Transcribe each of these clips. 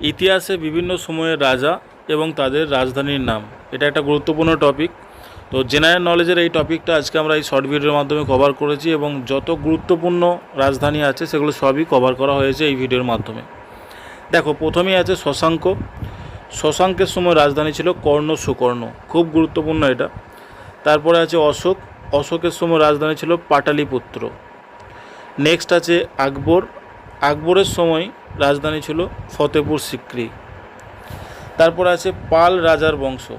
ইতিহাসে বিভিন্ন সময়ের রাজা এবং তাদের রাজধানীর নাম। এটা একটা গুরুত্বপূর্ণ টপিক তো জেনারেল নলেজের এই টপিকটা আজকে আমরা এই শর্ট ভিডিওর মাধ্যমে কভার করেছি এবং যত গুরুত্বপূর্ণ রাজধানী আছে সেগুলো সবই কভার করা হয়েছে এই ভিডিওর মাধ্যমে। দেখো, প্রথমেই আছে শশাঙ্ক। শশাঙ্কের সময় রাজধানী ছিল কর্ণ সুকর্ণ। খুব গুরুত্বপূর্ণ এটা। তারপরে আছে অশোক। অশোকের সময় রাজধানী ছিল পাটালিপুত্র। নেক্সট আছে আকবর। আকবরের সময় রাজধানী ছিল ফতেপুর সিক্রি। তারপর আছে পাল রাজার বংশ।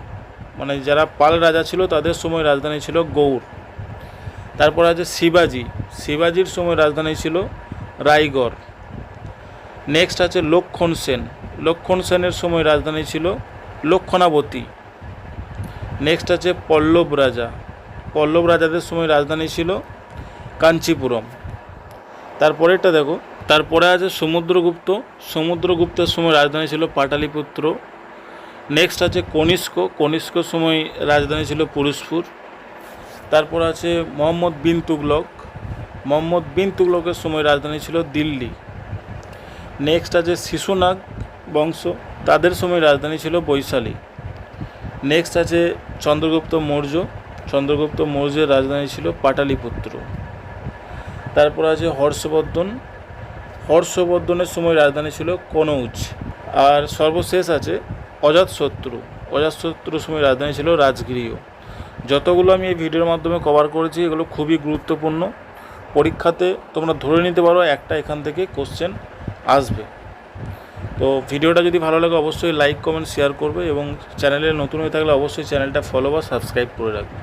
মানে যারা পাল রাজা ছিল, তাদের সময় রাজধানী ছিল গৌড়। তারপর আছে শিবাজি। শিবাজির সময় রাজধানী ছিল রায়গড়। নেক্সট আছে লক্ষণ সেন। লক্ষণ সেনের সময় রাজধানী ছিল লক্ষণাবতী। নেক্সট আছে পল্লব রাজা। পল্লব রাজাদের সময় রাজধানী ছিল কাঞ্চিপুরম। তারপরেরটা দেখো। তারপরে আছে সমুদ্রগুপ্ত। সমুদ্রগুপ্তের সময় রাজধানী ছিল পাটালিপুত্র। নেক্সট আছে কনিষ্ক। কনিষ্কর সময় রাজধানী ছিল পুরুষপুর। তারপর আছে মোহাম্মদ বিন তুগলক। মোহাম্মদ বিন তুগলকের সময় রাজধানী ছিল দিল্লি। নেক্সট আছে শিশুনাগ বংশ। তাদের সময় রাজধানী ছিল বৈশালী। নেক্সট আছে চন্দ্রগুপ্ত মৌর্য। চন্দ্রগুপ্ত মৌর্যের রাজধানী ছিল পাটালিপুত্র। তারপর আছে হর্ষবর্ধন। হর্ষবর্ধনের সময় রাজধানী ছিল কনৌজ। আর সর্বশেষ আছে অজাতশত্রু অজাতশত্রুর সময় রাজধানী ছিল রাজগৃহ যতগুলো আমি এই ভিডিওর মাধ্যমে কভার করেছি, এগুলো খুবই গুরুত্বপূর্ণ। পরীক্ষাতে তোমরা ধরে নিতে পারো একটা এখান থেকে কোশ্চেন আসবে। তো ভিডিওটা যদি ভালো লাগে, অবশ্যই লাইক কমেন্ট শেয়ার করবে এবং চ্যানেলে নতুন হয়ে থাকলে অবশ্যই চ্যানেলটা ফলো বা সাবস্ক্রাইব করে রাখবে।